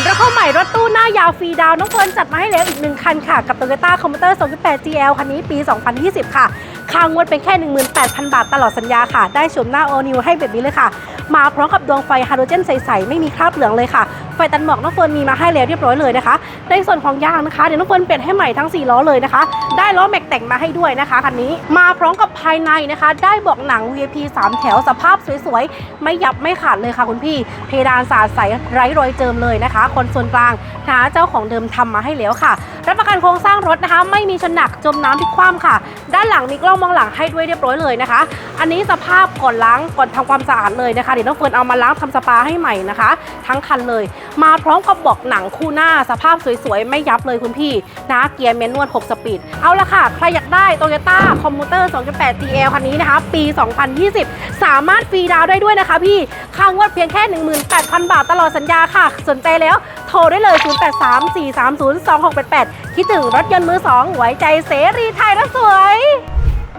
นรถเข้าใหม่รถตู้หน้ายาวฟรีดาวน้องเฟิร์นจัดมาให้แล้วอีกหนึ่งคันค่ะ กับ Toyota c o m m u t e r 2.8 GL คันนี้ปี 2020 ค่ะ ค่างวดเป็นแค่ 18,000 บาทตลอดสัญญาค่ะ ได้ชมหน้า All New ให้แบบนี้เลยค่ะ มาพร้อมกับดวงไฟฮาโลเจนใสๆ ไม่มีคราบเหลืองเลยค่ะ ไฟตันหมอกน้องเฟิร์นมีมาให้แล้วเรียบร้อยเลยนะคะ ในส่วนของยางนะคะเดี๋ยวน้องเฟิร์นเปลี่ยนให้ใหม่ทั้ง 4 ล้อเลยนะคะ ได้ล้อแม็กแต่งมาให้ด้วยนะคะคันนี้ มาพร้อมกับภายในนะคะ ได้เบอกหนัง VIP 3 แถวสภาพสวยๆ ไม่ยับไม่ขาดเลยค่ะคุณพี่ เพดานสาดใสไร้รอยเจิมเลยนะคะ คนส่วนกลางนะเจ้าของเดิมทำมาให้แล้วค่ะรับประกันโครงสร้างรถนะคะ ไม่มีชนหนักจมน้ำพลิกคว่ำค่ะ ด้านหลังมีกล้องมองหลังให้ด้วยเรียบร้อยเลยนะคะ อันนี้สภาพก่อนล้างก่อนทำความสะอาดเลยนะคะเดี๋ยวน้องเฟิร์นเอามาล้างทำสปาให้ใหม่นะคะ ทั้งคันเลย มาพร้อมกับบอกหนังคู่หน้าสภาพสวยๆ ไม่ยับเลยคุณพี่นะเกียร์เมนนวล 6 สปีด เอาละค่ะ ใครอยากได้ Toyota c o m m u t e r 2.8 GL คันนี้นะคะ ปี 2020 สามารถฟรีดาวได้ด้วยนะคะพี่ค่างวดเพียงแค่ 18,000 บาทตลอดสัญญาค่ะ สนใจแล้ว โทรได้เลย 0834302688 คิดถึงรถยนต์มือ2ไว้ใจเสรีไทยแล้วสวย